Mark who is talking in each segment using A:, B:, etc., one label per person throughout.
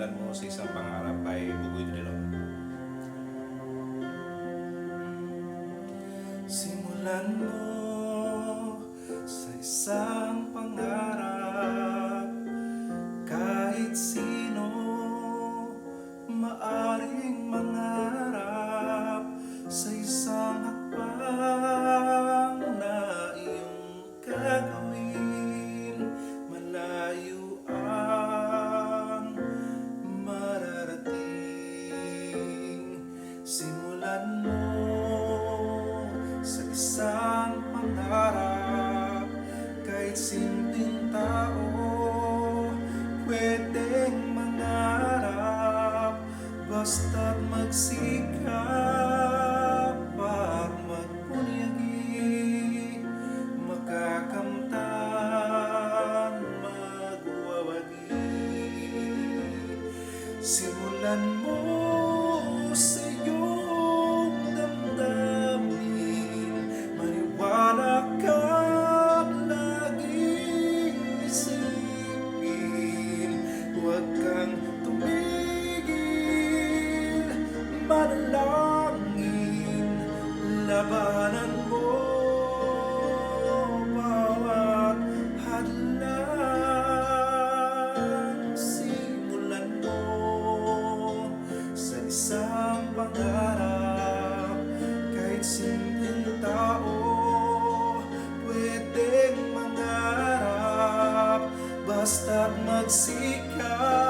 A: simulan mo sa isang pangarap kay Bugoy Dilo?
B: Simulan mo sa isang pangarap Kahit sino Simulan mo sa isang pangarap Kahit simpleng tao Pwedeng mangarap. Basta't magsikap At magpunyagi Makakamtan Magwawagi. Simulan mo sa Labanan mo bawat hadlang Simulan mo sa isang pangarap. Kahit simpleng tao pwedeng mangarap. Basta't magsikap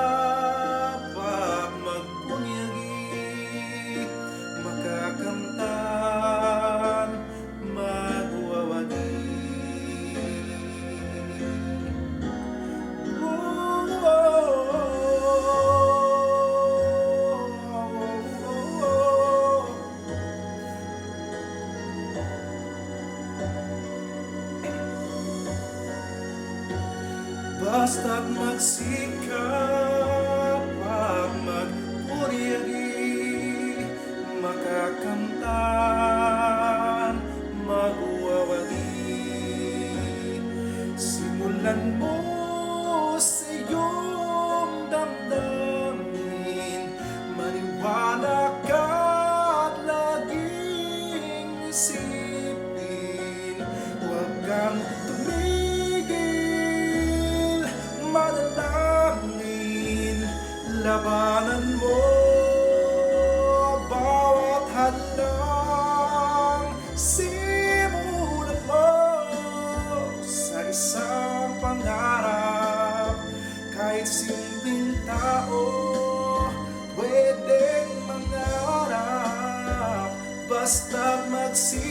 B: Basta't magsikap at magpuryagi Makakamtan, magwawagi Simulan mo sa iyong damdamin Maniwala ka at laging isipin Huwag kang pangarap. Kahit simpleng tao Pwedeng mangarap. Basta magsimula